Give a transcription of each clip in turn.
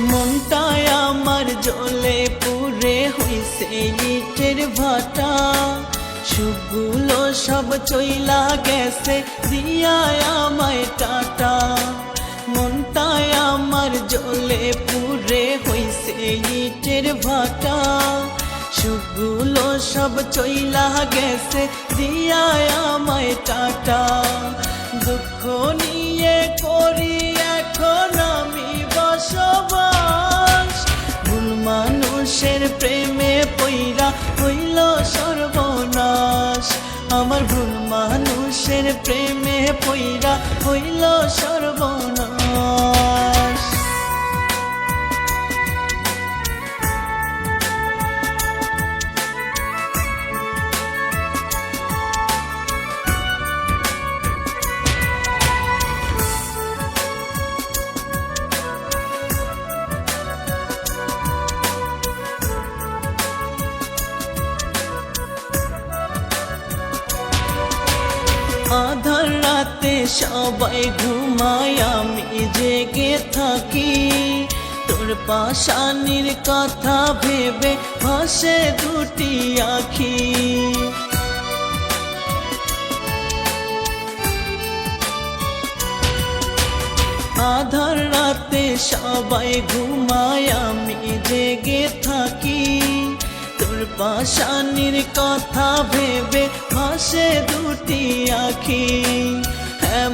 মনটায় আমার জলে পুরে হইছে ইটের ভাটা। সুখগুলো সব চইলা গেছে, দিয়ায় আমায় টাটা। মনটায় আমার জলে পুরে হইছে ইটের ভাটা। সুখগুলো সব চইলা গেছে, দিয়ায় আমায় টাটা। দুঃখ মানুষের প্রেমে পইরা হইল সর্বনাশ। আমার ভুল মানুষের প্রেমে পইরা হইল সর্বনাশ। সবাই ঘুমায়, আমি জেগে থাকি। তোর পাশানির কথা ভেবে ভাসে দুটি আখি। আধার রাতে সবাই ঘুমায়, আমি জেগে থাকি। তোর পাশানির কথা ভেবে ভাসে দুটি আখি।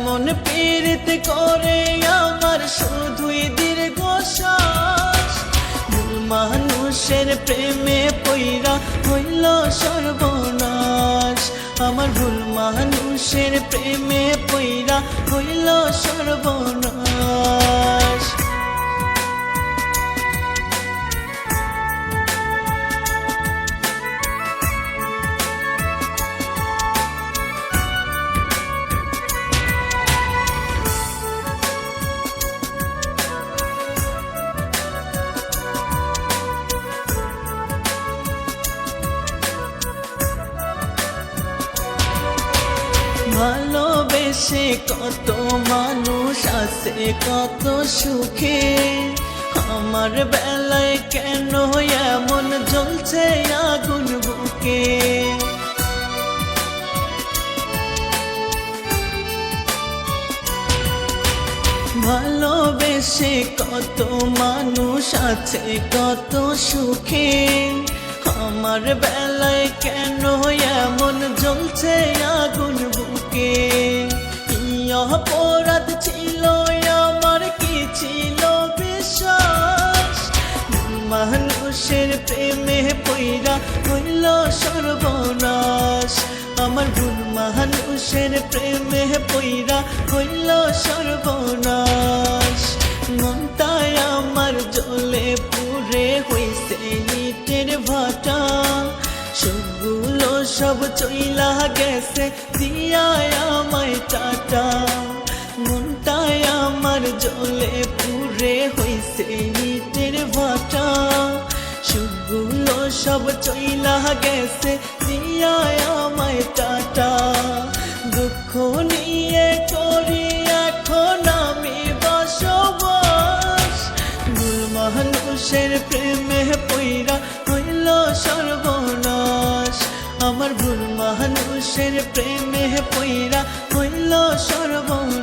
এমন পীড়িত করে আমার শুধুই দীর্ঘ শুল ভুল মানুষের প্রেমে পৈরা হইল সর্বনাশ। আমার ভুল মানুষের প্রেমে পৈরা হইল সর্বনাশ। ভালোবেসে কত মানুষ আছে, কত সুখে। আমার বেলায় কেন এমন জ্বলছে আগুন বুকে? ভালোবেসে কত মানুষ আছে, কত সুখে। আমার বেলায় কেন এমন জ্বলছে মানুষের প্রেমে পইরা হইল সর্বনাশ। আমার ভুল মানুষের প্রেমে পইরা হইল সর্বনাশ। মনটায় আমার জলে পুরে হইছে ইটের ভাটা। সবগুলো সব চইলা গেছে, দিয়ায় আমায় টাটা। সব চইলা গেছে দিয়ায় আমায় টাটা। দুঃখ নিয়ে করি এখন আমি বসবাস। ভুল মানুষের প্রেমে পইরা হইল সর্বনাশ। আমার ভুল মানুষের প্রেমে পইরা হইল সর্বনাশ।